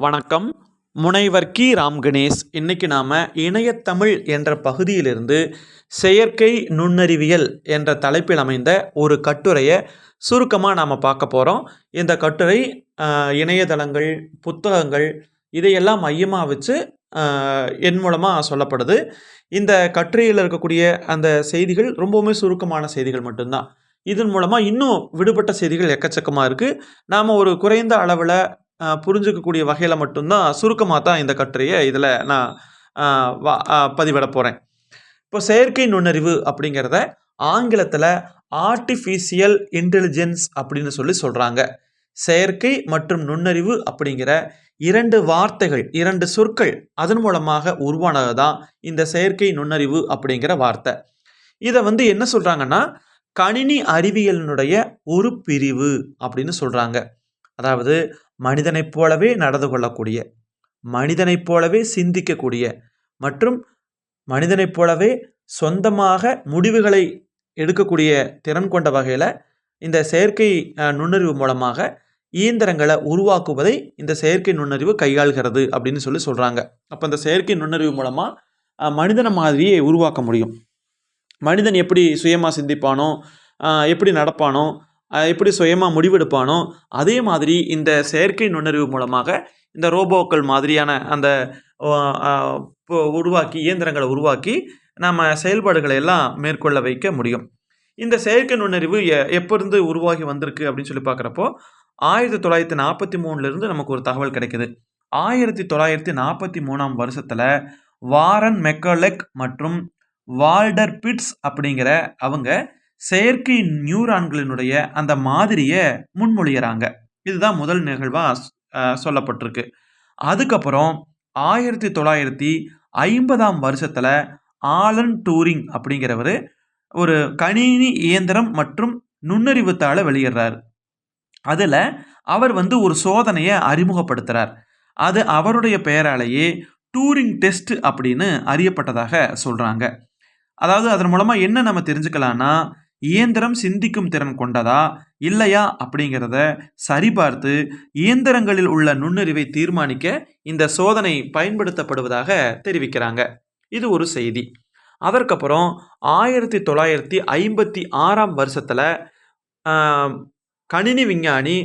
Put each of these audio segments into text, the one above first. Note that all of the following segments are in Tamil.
வணக்கம். முனைவர் கி. ராம் கணேஷ் இன்னைக்கு நாம் இணையத்தமிழ் என்ற பகுதியிலிருந்து செயற்கை நுண்ணறிவியல் என்ற தலைப்பில் அமைந்த ஒரு கட்டுரையை சுருக்கமாக நாம் பார்க்க போகிறோம் இந்த கட்டுரை இணையதளங்கள் புத்தகங்கள் இதையெல்லாம் மையமாக வச்சு என் மூலமாக சொல்லப்படுது. இந்த கட்டுரையில் இருக்கக்கூடிய அந்த செய்திகள் ரொம்பவுமே சுருக்கமான செய்திகள் மட்டும்தான். இதன் மூலமாக இன்னும் விடுபட்ட செய்திகள் எக்கச்சக்கமாக இருக்குது நாம் ஒரு குறைந்த அளவில் புரிஞ்சுக்கக்கூடிய வகையில் மட்டும்தான் சுருக்கமாக தான் இந்த கட்டுரையை இதில் நான் வா- பதிவிட போகிறேன் இப்போ செயற்கை நுண்ணறிவு அப்படிங்கிறத ஆங்கிலத்தில் ஆர்டிஃபிஷியல் இன்டெலிஜென்ஸ் அப்படின்னு சொல்லி சொல்கிறாங்க செயற்கை மற்றும் நுண்ணறிவு அப்படிங்கிற இரண்டு வார்த்தைகள் இரண்டு சொற்கள் அதன் மூலமாக உருவானது தான் இந்த செயற்கை நுண்ணறிவு அப்படிங்கிற வார்த்தை. இதை வந்து என்ன சொல்கிறாங்கன்னா கணினி அறிவியலினுடைய ஒரு பிரிவு அப்படின்னு சொல்கிறாங்க அதாவது மனிதனைப் போலவே நடந்து கொள்ளக்கூடிய மனிதனைப் போலவே சிந்திக்கக்கூடிய மற்றும் மனிதனைப் போலவே சொந்தமாக முடிவுகளை எடுக்கக்கூடிய திறன் கொண்ட வகையில் இந்த செயற்கை நுண்ணறிவு மூலமாக இயந்திரங்களை உருவாக்குவதை இந்த செயற்கை நுண்ணறிவு கையாள்கிறது அப்படின்னு சொல்லி சொல்கிறாங்க அப்போ இந்த செயற்கை நுண்ணறிவு மூலமாக மனிதனை மாதிரியே உருவாக்க முடியும். மனிதன் எப்படி சுயமாக சிந்திப்பானோ எப்படி நடப்பானோ எப்படி சுயமாக முடிவெடுப்பானோ அதே மாதிரி இந்த செயற்கை நுண்ணறிவு மூலமாக இந்த ரோபோக்கள் மாதிரியான அந்த இப்போ உருவாக்கி இயந்திரங்களை உருவாக்கி நம்ம செயல்பாடுகளை எல்லாம் மேற்கொள்ள வைக்க முடியும். இந்த செயற்கை நுண்ணறிவு எ எப்போருந்து உருவாகி வந்திருக்கு அப்படின்னு சொல்லி பார்க்குறப்போ ஆயிரத்தி தொள்ளாயிரத்தி நாற்பத்தி மூணுலேருந்து நமக்கு ஒரு தகவல் கிடைக்குது. ஆயிரத்தி தொள்ளாயிரத்தி நாற்பத்தி மூணாம் வருஷத்தில் வாரன் மெக்கலெக் மற்றும் வால்டர் பிட்ஸ் அப்படிங்கிற அவங்க செயற்கை நியூரான்களினுடைய அந்த மாதிரியை முன்மொழிகிறாங்க இதுதான் முதல் நிகழ்வாக சொல்லப்பட்டிருக்கு. அதுக்கப்புறம் ஆயிரத்தி தொள்ளாயிரத்தி ஐம்பதாம் வருஷத்தில் ஆலன் டூரிங் அப்படிங்கிறவர் ஒரு கணினி இயந்திரம் மற்றும் நுண்ணறிவுத்தாளை வெளியிடுறார். அதில் அவர் வந்து ஒரு சோதனையை அறிமுகப்படுத்துகிறார் அது அவருடைய பெயராலேயே டூரிங் டெஸ்ட் அப்படின்னு அறியப்பட்டதாக சொல்கிறாங்க அதாவது அதன் மூலமாக என்ன நம்ம தெரிஞ்சுக்கலான்னா இயந்திரம் சிந்திக்கும் திறன் கொண்டதா இல்லையா அப்படிங்கிறத சரிபார்த்து இயந்திரங்களில் உள்ள நுண்ணறிவை தீர்மானிக்க இந்த சோதனை பயன்படுத்தப்படுவதாக தெரிவிக்கிறாங்க. இது ஒரு செய்தி. அதற்கப்புறம் ஆயிரத்தி தொள்ளாயிரத்தி ஐம்பத்தி ஆறாம் வருஷத்தில் கணினி விஞ்ஞானி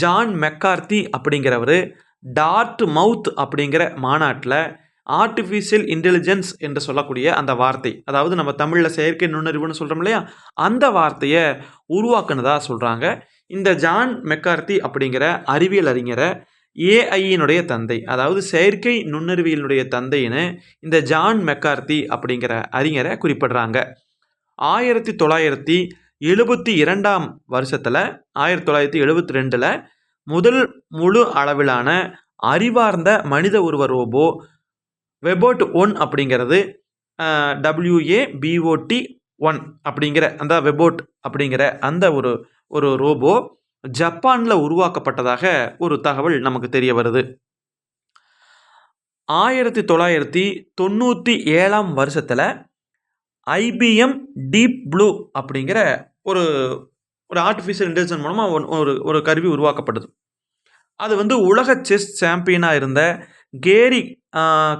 ஜான் மெக்கார்த்தி அப்படிங்கிறவர் டார்ட் மவுத் அப்படிங்கிற மாநாட்டில் ஆர்டிஃபிஷியல் இன்டெலிஜென்ஸ் என்று சொல்லக்கூடிய அந்த வார்த்தை. அதாவது நம்ம தமிழில் செயற்கை நுண்ணறிவுன்னு சொல்கிறோம் இல்லையா? அந்த வார்த்தையை உருவாக்குனதா சொல்கிறாங்க இந்த ஜான் மெக்கார்த்தி அப்படிங்கிற அறிவியல் அறிஞரை ஏஐயினுடைய தந்தை. அதாவது செயற்கை நுண்ணறிவியலினுடைய தந்தைன்னு இந்த ஜான் மெக்கார்த்தி அப்படிங்கிற அறிஞரை குறிப்பிடுறாங்க. ஆயிரத்தி தொள்ளாயிரத்தி எழுபத்தி இரண்டாம் வருஷத்தில் ஆயிரத்தி தொள்ளாயிரத்தி எழுபத்தி ரெண்டில் முதல் முழு அளவிலான அறிவார்ந்த மனித உருவ ரோபோ வெபோட் ஒன் அப்படிங்கிறது W A B O T one அப்படிங்கிற அந்த வெபோட் அப்படிங்கிற அந்த ஒரு ஒரு ரோபோ ஜப்பானில் உருவாக்கப்பட்டதாக ஒரு தகவல் நமக்கு தெரிய வருது. ஆயிரத்தி தொள்ளாயிரத்தி தொண்ணூற்றி ஏழாம் வருஷத்தில் ஐபிஎம் டீப் ப்ளூ அப்படிங்கிற ஒரு ஒரு ஆர்டிஃபிஷியல் இன்டெலிஜென்ஸ் மூலமாக ஒரு ஒரு கருவி உருவாக்கப்படுது அது வந்து உலக செஸ் சாம்பியனாக இருந்த கேரி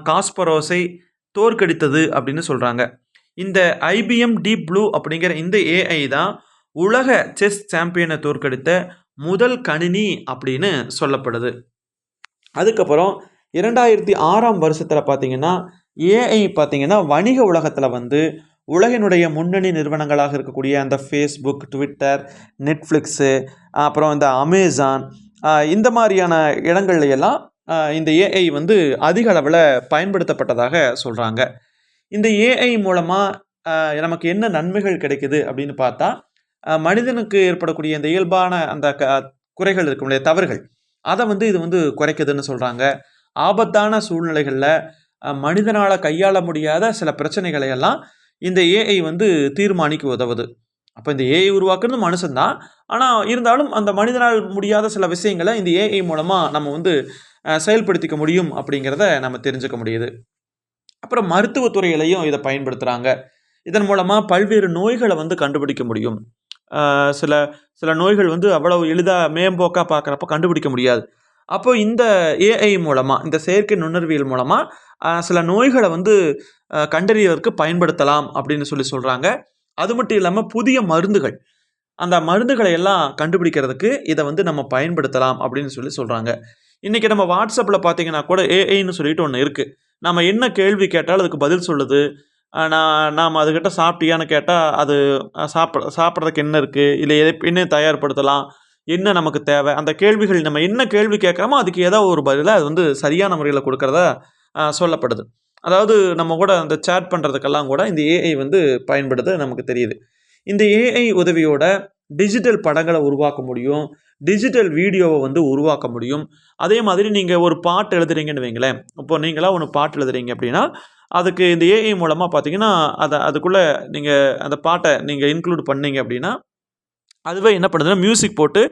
காஸ்பரோஸை தோற்கடித்தது அப்படின்னு சொல்கிறாங்க இந்த ஐபிஎம் டீப் ப்ளூ அப்படிங்கிற இந்த ஏஐ தான் உலக செஸ் சாம்பியனை தோற்கடித்த முதல் கணினி அப்படின்னு சொல்லப்படுது. அதுக்கப்புறம் இரண்டாயிரத்தி ஆறாம் வருஷத்தில் பார்த்தீங்கன்னா ஏஐ பார்த்தீங்கன்னா வணிக உலகத்தில் வந்து உலகினுடைய முன்னணி நிறுவனங்களாக இருக்கக்கூடிய அந்த ஃபேஸ்புக் ட்விட்டர் நெட்ஃப்ளிக்ஸு அப்புறம் இந்த அமேசான் இந்த மாதிரியான இடங்கள்ல எல்லாம் இந்த ஏஐ வந்து அதிக அளவில் பயன்படுத்தப்பட்டதாக சொல்கிறாங்க இந்த ஏஐ மூலமாக நமக்கு என்ன நன்மைகள் கிடைக்குது அப்படின்னு பார்த்தா மனிதனுக்கு ஏற்படக்கூடிய இந்த இயல்பான அந்த க குறைகள் இருக்கும் இல்லையா தவறுகள் அதை வந்து இது வந்து குறைக்குதுன்னு சொல்கிறாங்க ஆபத்தான சூழ்நிலைகளில் மனிதனால் கையாள முடியாத சில பிரச்சனைகளை எல்லாம் இந்த ஏஐ வந்து தீர்மானிக்க உதவுது. அப்போ இந்த ஏஐ உருவாக்குறது மனுஷன்தான். ஆனால் இருந்தாலும் அந்த மனிதனால் முடியாத சில விஷயங்களை இந்த ஏஐ மூலமாக நம்ம வந்து செயல்படுத்திக்க முடியும் அப்படிங்கிறத நம்ம தெரிஞ்சுக்க முடியுது. அப்புறம் மருத்துவத்துறையிலையும் இதை பயன்படுத்துகிறாங்க இதன் மூலமாக பல்வேறு நோய்களை வந்து கண்டுபிடிக்க முடியும். சில சில நோய்கள் வந்து அவ்வளவு எளிதாக மேம்போக்காக பார்க்குறப்ப கண்டுபிடிக்க முடியாது. அப்போ இந்த ஏஐ மூலமாக இந்த செயற்கை நுண்ணறிவியல் மூலமாக சில நோய்களை வந்து அஹ், கண்டறியதற்கு பயன்படுத்தலாம் அப்படின்னு சொல்லி சொல்கிறாங்க அது மட்டும் இல்லாமல் புதிய மருந்துகள். அந்த மருந்துகளை எல்லாம் கண்டுபிடிக்கிறதுக்கு இதை வந்து நம்ம பயன்படுத்தலாம் அப்படின்னு சொல்லி சொல்கிறாங்க இன்றைக்கி நம்ம வாட்ஸ்அப்பில் பார்த்தீங்கன்னா கூட ஏஐன்னு சொல்லிட்டு ஒன்று இருக்குது நம்ம என்ன கேள்வி கேட்டாலும் அதுக்கு பதில் சொல்லுது. நான் நாம் அதுக்கிட்ட சாப்பிட்டியான்னு கேட்டால் அது சாப்பிட சாப்பிட்றதுக்கு என்ன இருக்குது இல்லை எதை என்ன தயார்படுத்தலாம்? என்ன நமக்கு தேவை? அந்த கேள்விகள் நம்ம என்ன கேள்வி கேட்குறோமோ அதுக்கு ஏதோ ஒரு பதிலாக அது வந்து சரியான முறையில் கொடுக்கறதா சொல்லப்படுது. அதாவது நம்ம கூட அந்த சேட் பண்ணுறதுக்கெல்லாம் கூட இந்த ஏஐ வந்து பயன்படுது நமக்கு தெரியுது. இந்த ஏஐ உதவியோட டிஜிட்டல் படங்களை உருவாக்க முடியும். டிஜிட்டல் வீடியோவை வந்து உருவாக்க முடியும். அதே மாதிரி நீங்கள் ஒரு பாட்டு எழுதுறீங்கன்னு வைங்களேன். இப்போ நீங்களாக ஒன்று பாட்டு எழுதுறீங்க அப்படின்னா அதுக்கு இந்த ஏஐ மூலமாக பார்த்தீங்கன்னா அதை அதுக்குள்ளே நீங்கள் அந்த பாட்டை நீங்கள் இன்க்ளூட் பண்ணீங்க அப்படின்னா அதுவே என்ன பண்ணுதுன்னா மியூசிக் போட்டு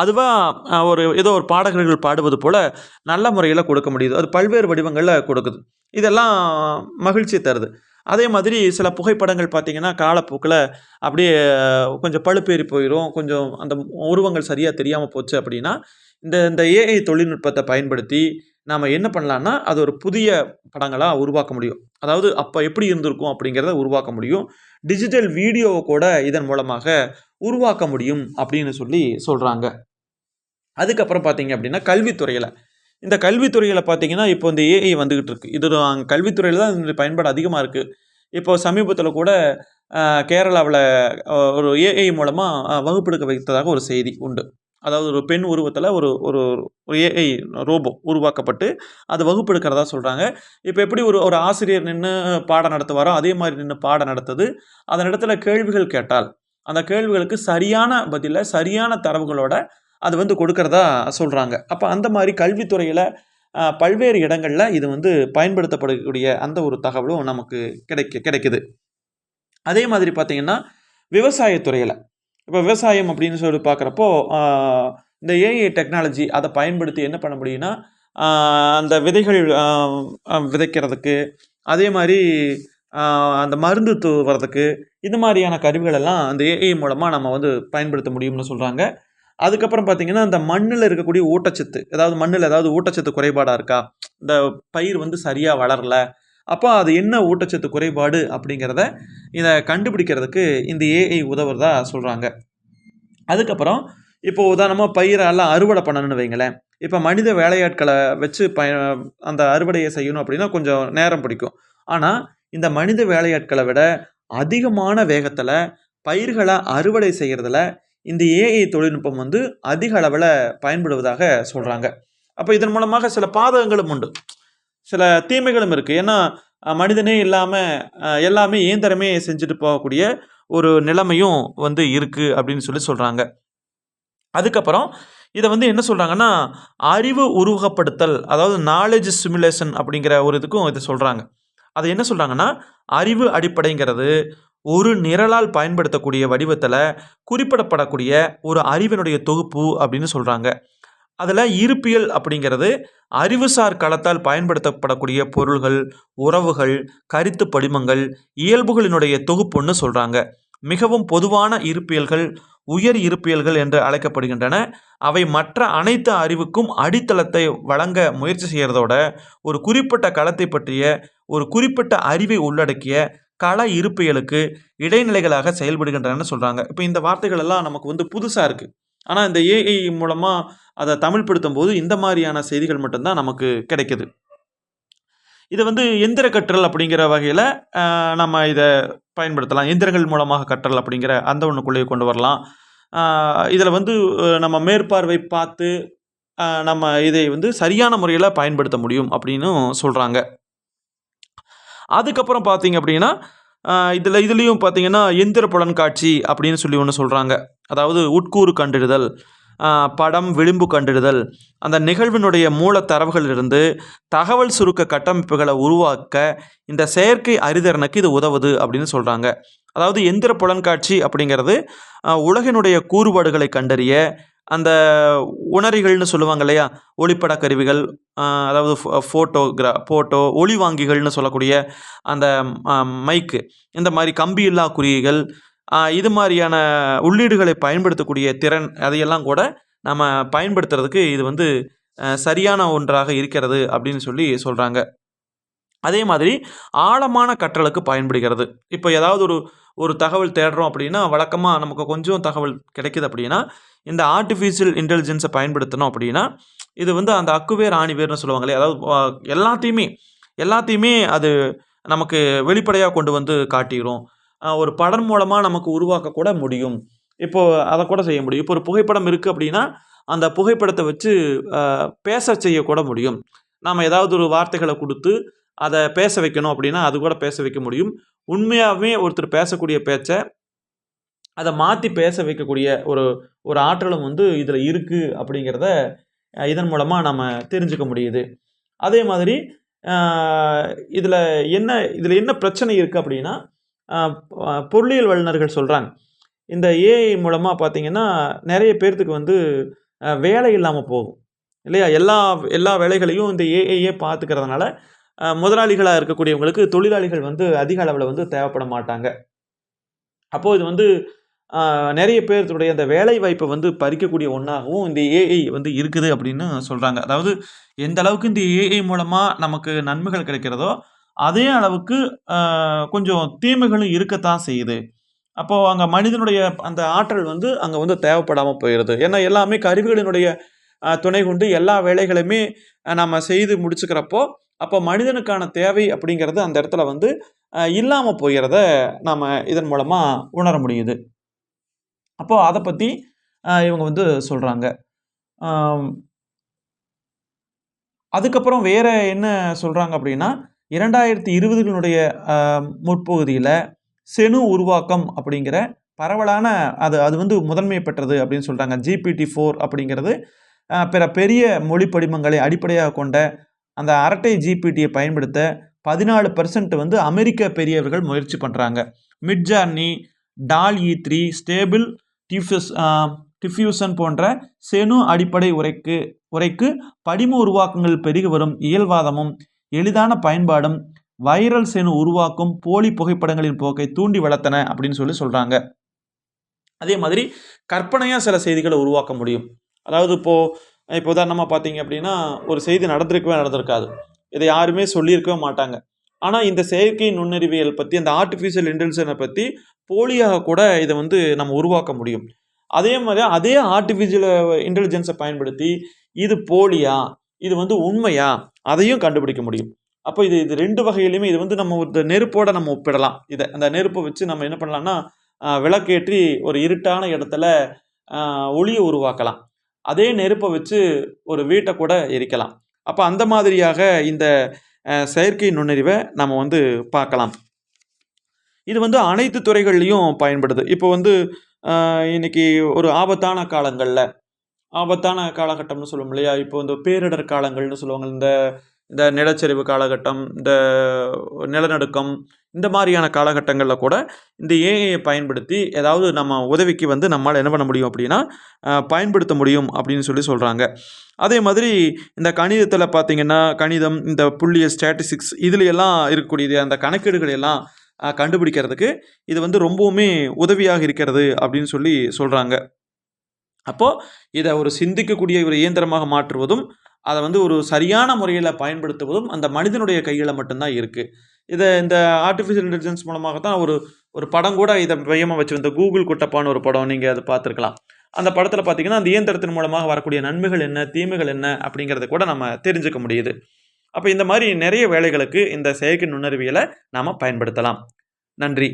அதுவாக ஒரு ஏதோ ஒரு பாடகர்கள் பாடுவது போல் நல்ல முறையில் கொடுக்க முடியுது. அது பல்வேறு வடிவங்களில் கொடுக்குது. இதெல்லாம் மகிழ்ச்சி தருது. அதே மாதிரி சில புகைப்படங்கள் பார்த்தீங்கன்னா காலப்போக்கில் அப்படியே கொஞ்சம் பழுப்பேறி போயிடும் கொஞ்சம் அந்த உருவங்கள் சரியாக தெரியாமல் போச்சு அப்படின்னா இந்த இந்த ஏஐ தொழில்நுட்பத்தை பயன்படுத்தி நாம் என்ன பண்ணலான்னா அது ஒரு புதிய படங்களாக உருவாக்க முடியும். அதாவது அப்போ எப்படி இருந்திருக்கும் அப்படிங்கிறத உருவாக்க முடியும். டிஜிட்டல் வீடியோவை கூட இதன் மூலமாக உருவாக்க முடியும் அப்படின்னு சொல்லி சொல்கிறாங்க அதுக்கப்புறம் பார்த்தீங்க அப்படின்னா கல்வித்துறையில். இந்த கல்வித்துறையில் பார்த்தீங்கன்னா இப்போ இந்த ஏஐ வந்துக்கிட்டு இருக்கு. இது அங்கே கல்வித்துறையில் தான் இந்த பயன்பாடு அதிகமாக இருக்குது இப்போ சமீபத்தில் கூட கேரளாவில் ஒரு ஏஐ மூலமாக வகுப்பெடுக்க வைத்ததாக ஒரு செய்தி உண்டு. அதாவது ஒரு பெண் உருவத்தில் ஒரு ஒரு ஒரு ஏஐ ரோபோ உருவாக்கப்பட்டு அது வகுப்பெடுக்கிறதா சொல்கிறாங்க இப்போ எப்படி ஒரு ஒரு ஆசிரியர் நின்று பாடம் நடத்துவாரோ அதே மாதிரி நின்று பாடம் நடத்துது. அதன் இடத்துல கேள்விகள் கேட்டால் அந்த கேள்விகளுக்கு சரியான பதிலை சரியான தரவுகளோட அது வந்து கொடுக்கறதா சொல்கிறாங்க அப்போ அந்த மாதிரி கல்வித்துறையில் பல்வேறு இடங்களில் இது வந்து பயன்படுத்தப்படக்கூடிய அந்த ஒரு தகவலும் நமக்கு கிடைக்க கிடைக்குது. அதே மாதிரி பார்த்திங்கன்னா விவசாயத்துறையில் இப்போ விவசாயம் அப்படின்னு சொல்லி பார்க்குறப்போ இந்த ஏஐ டெக்னாலஜி அதை பயன்படுத்தி என்ன பண்ண முடியும்னா அந்த விதைகள் விதைக்கிறதுக்கு அதே மாதிரி அந்த மருந்து தூவுறதுக்கு இந்த மாதிரியான கருவிகளெல்லாம் அந்த ஏஐ மூலமாக நம்ம வந்து பயன்படுத்த முடியும்னு சொல்கிறாங்க அதுக்கப்புறம் பார்த்தீங்கன்னா அந்த மண்ணில் இருக்கக்கூடிய ஊட்டச்சத்து அதாவது மண்ணில் ஏதாவது ஊட்டச்சத்து குறைபாடாக இருக்கா? இந்த பயிர் வந்து சரியாக வளரல. அப்போ அது என்ன ஊட்டச்சத்து குறைபாடு அப்படிங்கிறத இதை கண்டுபிடிக்கிறதுக்கு இந்த ஏஐ உதவுறதா சொல்கிறாங்க அதுக்கப்புறம் இப்போ உதாரணமாக பயிரெல்லாம் அறுவடை பண்ணணும்னு வைங்களேன். இப்போ மனித வேலையாட்களை வச்சு பய அந்த அறுவடையை செய்யணும் அப்படின்னா கொஞ்சம் நேரம் பிடிக்கும். ஆனால் இந்த மனித வேலையாட்களை விட அதிகமான வேகத்தில் பயிர்களை அறுவடை செய்கிறதுல இந்த ஏஐ தொழில்நுட்பம் வந்து அதிக அளவில் பயன்படுவதாக சொல்கிறாங்க அப்போ இதன் மூலமாக சில பாதகங்களும் உண்டு. சில தீமைகளும் இருக்குது ஏன்னா மனிதனே இல்லாமல் எல்லாமே இயந்திரமே செஞ்சுட்டு போகக்கூடிய ஒரு நிலைமையும் வந்து இருக்குது அப்படின்னு சொல்லி சொல்கிறாங்க அதுக்கப்புறம் இதை வந்து என்ன சொல்கிறாங்கன்னா அறிவு உருவகப்படுத்தல் அதாவது நாலேஜ் சிமுலேஷன் அப்படிங்கிற ஒரு இதுக்கும் இதை சொல்கிறாங்க அது என்ன சொல்கிறாங்கன்னா அறிவு அடிப்படைங்கிறது ஒரு நிரலால் பயன்படுத்தக்கூடிய வடிவத்தில் குறிப்பிடப்படக்கூடிய ஒரு அறிவினுடைய தொகுப்பு அப்படின்னு சொல்கிறாங்க அதில் இருப்பியல் அப்படிங்கிறது அறிவுசார் களத்தால் பயன்படுத்தப்படக்கூடிய பொருள்கள் உறவுகள் கருத்து படிமங்கள் இயல்புகளினுடைய தொகுப்புன்னு சொல்கிறாங்க மிகவும் பொதுவான இருப்பியல்கள் உயர் இருப்பியல்கள் என்று அழைக்கப்படுகின்றன. அவை மற்ற அனைத்து அறிவுக்கும் அடித்தளத்தை வழங்க முயற்சி செய்கிறதோட ஒரு குறிப்பிட்ட களத்தை பற்றிய ஒரு குறிப்பிட்ட அறிவை உள்ளடக்கிய கள இருப்பியலுக்கு இடைநிலைகளாக செயல்படுகின்றன சொல்கிறாங்க இப்போ இந்த வார்த்தைகள் எல்லாம் நமக்கு வந்து புதுசாக இருக்குது ஆனால் இந்த ஏஐ மூலமாக அதை தமிழ்படுத்தும் போது இந்த மாதிரியான செய்திகள் மட்டும்தான் நமக்கு கிடைக்குது. இதை வந்து எந்திர கற்றல் அப்படிங்கிற வகையில் நம்ம இதை பயன்படுத்தலாம். எந்திரங்கள் மூலமாக கற்றல் அப்படிங்கிற அந்த ஒன்றுக்குள்ளேயே கொண்டு வரலாம். இதில் வந்து நம்ம மேற்பார்வை பார்த்து நம்ம இதை வந்து சரியான முறையில் பயன்படுத்த முடியும் அப்படின்னு சொல்கிறாங்க அதுக்கப்புறம் பார்த்தீங்க அப்படின்னா இதில் இதுலேயும் பார்த்தீங்கன்னா எந்திர புலன் காட்சி அப்படின்னு சொல்லி ஒன்று சொல்கிறாங்க அதாவது உட்கூறு கண்டறிதல் படம் விளிம்பு கண்டறிதல் அந்த நிகழ்வினுடைய மூல தரவுகளிலிருந்து தகவல் சுருக்க கட்டமைப்புகளை உருவாக்க இந்த செயற்கை அறிதரனுக்கு இது உதவுது அப்படின்னு சொல்கிறாங்க அதாவது எந்திர புலன்காட்சி அப்படிங்கிறது உலகினுடைய கூறுபாடுகளை கண்டறிய அந்த உணரிகள்னு சொல்லுவாங்க இல்லையா? ஒளிப்பட கருவிகள் அதாவது ஃபோட்டோகிரா ஃபோட்டோ ஒளிவாங்கிகள்னு சொல்லக்கூடிய அந்த மைக்கு இந்த மாதிரி கம்பியில்லா இல்லா குறியீகள் இது மாதிரியான உள்ளீடுகளை பயன்படுத்தக்கூடிய திறன் அதையெல்லாம் கூட நம்ம பயன்படுத்துறதுக்கு இது வந்து சரியான ஒன்றாக இருக்கிறது அப்படின்னு சொல்லி சொல்கிறாங்க அதே மாதிரி ஆழமான கற்றலுக்கு பயன்படுகிறது. இப்போ ஏதாவது ஒரு ஒரு தகவல் தேடுறோம் அப்படின்னா வழக்கமாக நமக்கு கொஞ்சம் தகவல் கிடைக்கிது அப்படின்னா இந்த ஆர்டிஃபிஷியல் இன்டெலிஜென்ஸை பயன்படுத்தணும் அப்படின்னா இது வந்து அந்த அக்குவேர் ஆணிவேர்னு சொல்லுவாங்களே அதாவது எல்லாத்தையுமே எல்லாத்தையுமே அது நமக்கு வெளிப்படையாக கொண்டு வந்து காட்டிடும் ஒரு படம் மூலமாக நமக்கு உருவாக்கக்கூட முடியும். இப்போது அதை கூட செய்ய முடியும். இப்போ ஒரு புகைப்படம் இருக்குது அப்படின்னா அந்த புகைப்படத்தை வச்சு பேச செய்யக்கூட முடியும். நாம் ஏதாவது ஒரு வார்த்தைகளை கொடுத்து அதை பேச வைக்கணும் அப்படின்னா அது கூட பேச வைக்க முடியும். உண்மையாகவே ஒருத்தர் பேசக்கூடிய பேச்சை அதை மாற்றி பேச வைக்கக்கூடிய ஒரு ஒரு ஆற்றலும் வந்து இதில் இருக்குது அப்படிங்கிறத இதன் மூலமாக நம்ம தெரிஞ்சுக்க முடியுது. அதே மாதிரி இதில் என்ன இதில் என்ன பிரச்சனை இருக்குது அப்படின்னா பொருளியல் வல்லுநர்கள் சொல்கிறாங்க இந்த ஏஐ மூலமாக பார்த்தீங்கன்னா நிறைய பேர்த்துக்கு வந்து வேலை இல்லாமல் போகும். இல்லையா? எல்லா எல்லா வேலைகளையும் இந்த ஏஐயே பார்த்துக்கிறதுனால முதலாளிகளாக இருக்கக்கூடியவங்களுக்கு தொழிலாளிகள் வந்து அதிக அளவில் வந்து தேவைப்பட மாட்டாங்க. அப்போது இது வந்து நிறைய பேர்த்துடைய அந்த வேலை வாய்ப்பை வந்து பறிக்கக்கூடிய ஒன்றாகவும் இந்த ஏஐ வந்து இருக்குது அப்படின்னு சொல்கிறாங்க அதாவது எந்த அளவுக்கு இந்த ஏஐ மூலமாக நமக்கு நன்மைகள் கிடைக்கிறதோ அதே அளவுக்கு கொஞ்சம் தீமைகளும் இருக்கத்தான் செய்யுது. அப்போது அங்கே மனிதனுடைய அந்த ஆற்றல் வந்து அங்கே வந்து தேவைப்படாமல் போயிடுது ஏன்னா எல்லாமே கருவிகளினுடைய துணை கொண்டு எல்லா வேலைகளையுமே நம்ம செய்து முடிச்சுக்கிறப்போ அப்போ மனிதனுக்கான தேவை அப்படிங்கிறது அந்த இடத்துல வந்து இல்லாமல் போகிறத நாம் இதன் மூலமாக உணர முடியுது. அப்போ அதை பற்றி இவங்க வந்து சொல்கிறாங்க அதுக்கப்புறம் வேறு என்ன சொல்கிறாங்க அப்படின்னா இரண்டாயிரத்தி இருபதுகளுடைய முற்பகுதியில் செனு உருவாக்கம் அப்படிங்கிற பரவலான அது அது வந்து முதன்மை பெற்றது அப்படின்னு சொல்கிறாங்க ஜிபிடி ஃபோர் அப்படிங்கிறது பிற பெரிய மொழி படிமங்களை அடிப்படையாக கொண்ட அந்த அரட்டை ஜிபிடியை பயன்படுத்த பதினாலு பர்சன்ட் வந்து அமெரிக்க பெரியவர்கள் முயற்சி பண்ணுறாங்க Midjourney DALL E three Stable Diffuse diffusion போன்ற செனு அடிப்படை உரைக்கு உரைக்கு படிம உருவாக்கங்கள் பெருகி வரும் இயல்வாதமும் எளிதான பயன்பாடும் வைரல் செனு உருவாக்கும் போலி புகைப்படங்களின் போக்கை தூண்டி வளர்த்தன அப்படின்னு சொல்லி சொல்கிறாங்க அதே மாதிரி கற்பனையாக சில செய்திகளை உருவாக்க முடியும். அதாவது இப்போது இப்போ உதாரணமாக பார்த்தீங்க அப்படின்னா ஒரு செய்தி நடந்திருக்கவே நடந்திருக்காது. இதை யாருமே சொல்லியிருக்கவே மாட்டாங்க. ஆனால் இந்த செயற்கை நுண்ணறிவியல் பற்றி அந்த ஆர்டிஃபிஷியல் இன்டெலிஜென்ஸை பற்றி போலியாக கூட இதை வந்து நம்ம உருவாக்க முடியும். அதே மாதிரி அதே ஆர்டிஃபிஷியல் இன்டெலிஜென்ஸை பயன்படுத்தி இது போலியா? இது வந்து உண்மையா? அதையும் கண்டுபிடிக்க முடியும். அப்போ இது இது ரெண்டு வகையிலையுமே இது வந்து நம்ம ஒரு நெருப்போட நம்ம ஒப்பிடலாம். இதை அந்த நெருப்பை வச்சு நம்ம என்ன பண்ணலாம்னா விளக்கேற்றி ஒரு இருட்டான இடத்துல ஒளியை உருவாக்கலாம். அதே நெருப்பை வச்சு ஒரு வீட்டை கூட எரிக்கலாம். அப்போ அந்த மாதிரியாக இந்த செயற்கை நுண்ணறிவை நம்ம வந்து பார்க்கலாம். இது வந்து அனைத்து துறைகள்லையும் பயன்படுது. இப்போ வந்து இன்னைக்கு ஒரு ஆபத்தான காலங்களில் ஆபத்தான காலகட்டம்னு சொல்லுவோம் இல்லையா? இப்போ இந்த பேரிடர் காலங்கள்னு சொல்லுவாங்க. இந்த இந்த நிலச்சரிவு காலகட்டம் இந்த நிலநடுக்கம் இந்த மாதிரியான காலகட்டங்களில் கூட இந்த ஏஐயை பயன்படுத்தி ஏதாவது நம்ம உதவிக்கு வந்து நம்மளால் என்ன பண்ண முடியும் அப்படின்னா பயன்படுத்த முடியும் அப்படின்னு சொல்லி சொல்கிறாங்க அதே மாதிரி இந்த கணிதத்தில் பார்த்தீங்கன்னா கணிதம் இந்த புள்ளிய ஸ்டாட்டிஸ்டிக்ஸ் இதில் எல்லாம் இருக்கக்கூடியது அந்த கணக்கீடுகள் எல்லாம் கண்டுபிடிக்கிறதுக்கு இது வந்து ரொம்பவுமே உதவியாக இருக்கிறது அப்படின்னு சொல்லி சொல்கிறாங்க அப்போது இதை ஒரு சிந்திக்கக்கூடிய ஒரு இயந்திரமாக மாற்றுவதும் அதை வந்து ஒரு சரியான முறையில் பயன்படுத்துவதும் அந்த மனிதனுடைய கையில் மட்டும்தான் இருக்குது இதை இந்த ஆர்டிஃபிஷியல் இன்டெலிஜென்ஸ் மூலமாக தான் ஒரு ஒரு படம் கூட இதை மையமாக வச்சு இந்த கூகுள் குட்டப்பான்னு ஒரு படம் நீங்கள் அதை பார்த்துருக்கலாம். அந்த படத்தில் பார்த்தீங்கன்னா அந்த இயந்திரத்தின் மூலமாக வரக்கூடிய நன்மைகள் என்ன தீமைகள் என்ன அப்படிங்கிறத கூட நம்ம தெரிஞ்சுக்க முடியுது. அப்போ இந்த மாதிரி நிறைய வேலைகளுக்கு இந்த செயற்கை நுண்ணறிவியலை நாம் பயன்படுத்தலாம். நன்றி.